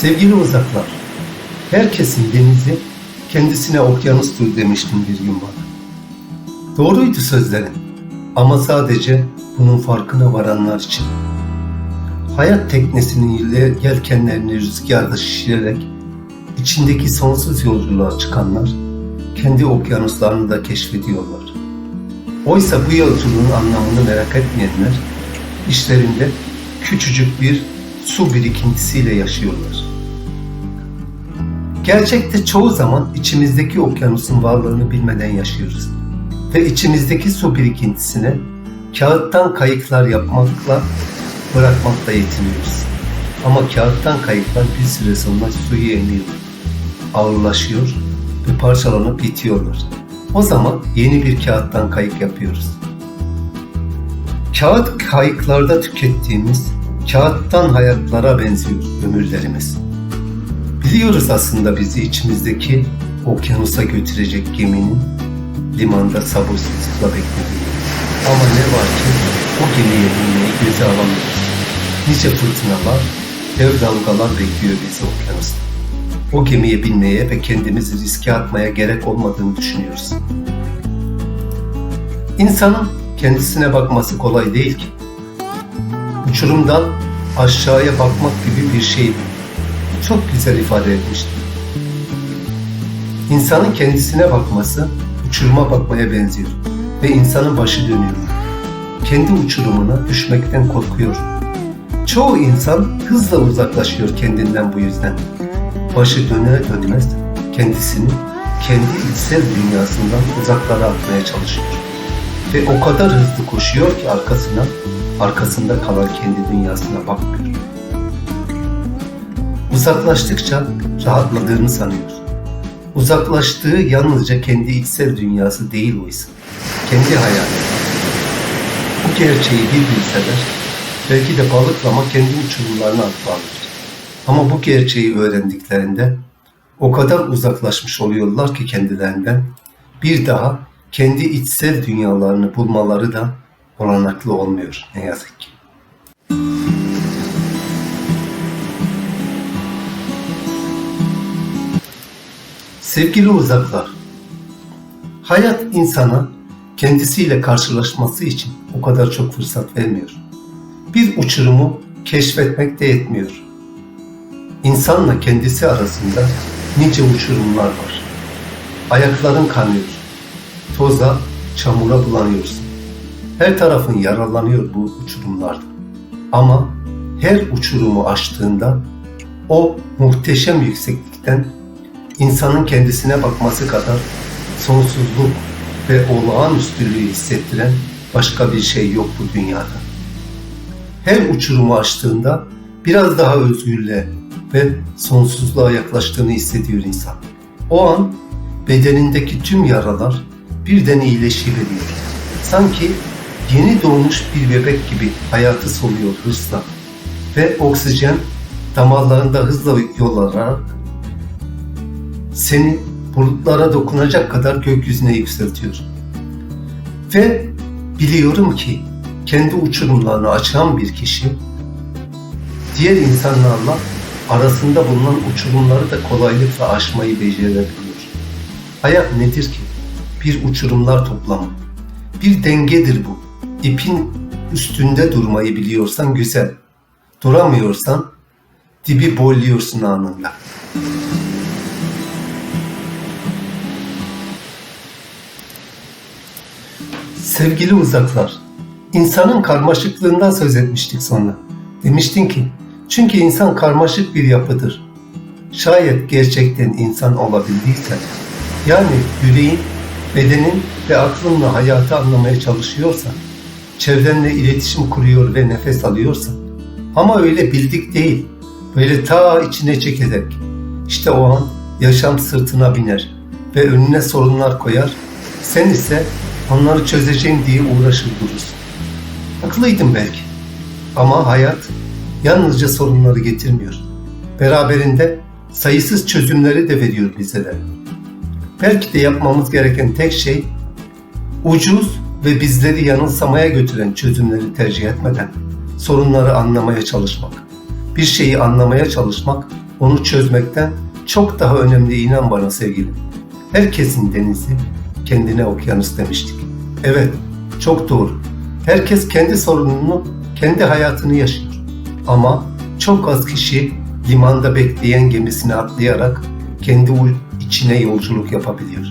Sevgili uzaklar, herkesin denizi kendisine okyanustur demiştim bir gün bana. Doğruydu sözlerin ama sadece bunun farkına varanlar için. Hayat teknesinin yel- yelkenlerini rüzgarda şişirerek içindeki sonsuz yolculuğa çıkanlar kendi okyanuslarını da keşfediyorlar. Oysa bu yolculuğun anlamını merak etmeyenler işlerinde küçücük bir su birikintisiyle yaşıyorlar. Gerçekte çoğu zaman içimizdeki okyanusun varlığını bilmeden yaşıyoruz. Ve içimizdeki su birikintisine kağıttan kayıklar yapmakla bırakmakla yetiniyoruz. Ama kağıttan kayıklar bir süre sonra suyu emiyor, ağırlaşıyor ve parçalanıp bitiyorlar. O zaman yeni bir kağıttan kayık yapıyoruz. Kağıt kayıklarda tükettiğimiz kağıttan hayatlara benziyor ömürlerimiz. Biliyoruz aslında bizi içimizdeki okyanusa götürecek geminin limanda sabırsızlıkla beklediğini. Ama ne var ki o gemiye binmeyi göze alamıyoruz. Nice fırtınalar, dev dalgalar bekliyor bizi okyanusta. O gemiye binmeye ve kendimizi riske atmaya gerek olmadığını düşünüyoruz. İnsanın kendisine bakması kolay değil ki. Uçurumdan aşağıya bakmak gibi bir şey bu. Çok güzel ifade etmişti. İnsanın kendisine bakması uçuruma bakmaya benziyor ve insanın başı dönüyor. Kendi uçurumuna düşmekten korkuyor. Çoğu insan hızla uzaklaşıyor kendinden bu yüzden. Başı döner dönmez kendisini kendi içsel dünyasından uzaklara atmaya çalışıyor. Ve o kadar hızlı koşuyor ki arkasına, arkasında kalan kendi dünyasına bakmıyor. Uzaklaştıkça rahatladığını sanıyor. Uzaklaştığı yalnızca kendi içsel dünyası değil oysa. Kendi hayatı. Bu gerçeği bir bilseler, belki de balıklama kendi uçurumlarına atlarlar. Ama bu gerçeği öğrendiklerinde o kadar uzaklaşmış oluyorlar ki kendilerinden bir daha kendi içsel dünyalarını bulmaları da olanaklı olmuyor ne yazık ki. Sevgili uzaklar, hayat insana kendisiyle karşılaşması için o kadar çok fırsat vermiyor. Bir uçurumu keşfetmek de yetmiyor. İnsanla kendisi arasında nice uçurumlar var. Ayakların kanıyor. Toza, çamura bulanıyorsun. Her tarafın yaralanıyor bu uçurumlarda. Ama her uçurumu aştığında o muhteşem yükseklikten insanın kendisine bakması kadar sonsuzluk ve olağanüstülüğü hissettiren başka bir şey yok bu dünyada. Her uçurumu aştığında biraz daha özgürlüğe ve sonsuzluğa yaklaştığını hissediyor insan. O an bedenindeki tüm yaralar birden iyileşiveriyor. Sanki yeni doğmuş bir bebek gibi hayatı soluyor hırsla ve oksijen damarlarında hızla yol alarak seni bulutlara dokunacak kadar gökyüzüne yükseltiyor. Ve biliyorum ki kendi uçurumlarını açan bir kişi diğer insanlarla arasında bulunan uçurumları da kolaylıkla aşmayı becerebiliyor. Hayat nedir ki? Bir uçurumlar toplamı. Bir dengedir bu. İpin üstünde durmayı biliyorsan güzel. Duramıyorsan dibi boyluyorsun anında. Sevgili uzaklar, insanın karmaşıklığından söz etmiştik sonra. Demiştin ki, çünkü insan karmaşık bir yapıdır. Şayet gerçekten insan olabildiysen, yani yüreğin, bedenin ve aklınla hayatı anlamaya çalışıyorsan, çevrenle iletişim kuruyor ve nefes alıyorsan, ama öyle bildik değil, böyle ta içine çekerek, işte o an yaşam sırtına biner ve önüne sorunlar koyar, sen ise onları çözeceğim diye uğraşır durursun. Haklıydın belki. Ama hayat yalnızca sorunları getirmiyor. Beraberinde sayısız çözümleri de veriyor bize de. Belki de yapmamız gereken tek şey ucuz ve bizleri yanılsamaya götüren çözümleri tercih etmeden sorunları anlamaya çalışmak. Bir şeyi anlamaya çalışmak Onu çözmekten çok daha önemli inan bana sevgilim. Herkesin denizi kendine okyanus demiştik. Evet, çok doğru. Herkes kendi sorununu, kendi hayatını yaşıyor. Ama çok az kişi limanda bekleyen gemisine atlayarak kendi içine yolculuk yapabiliyor.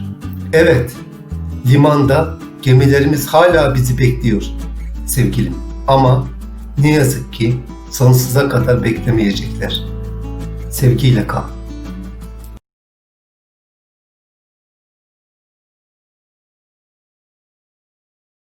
Evet, limanda gemilerimiz hala bizi bekliyor sevgilim. Ama ne yazık ki sonsuza kadar beklemeyecekler. Sevgiyle kal.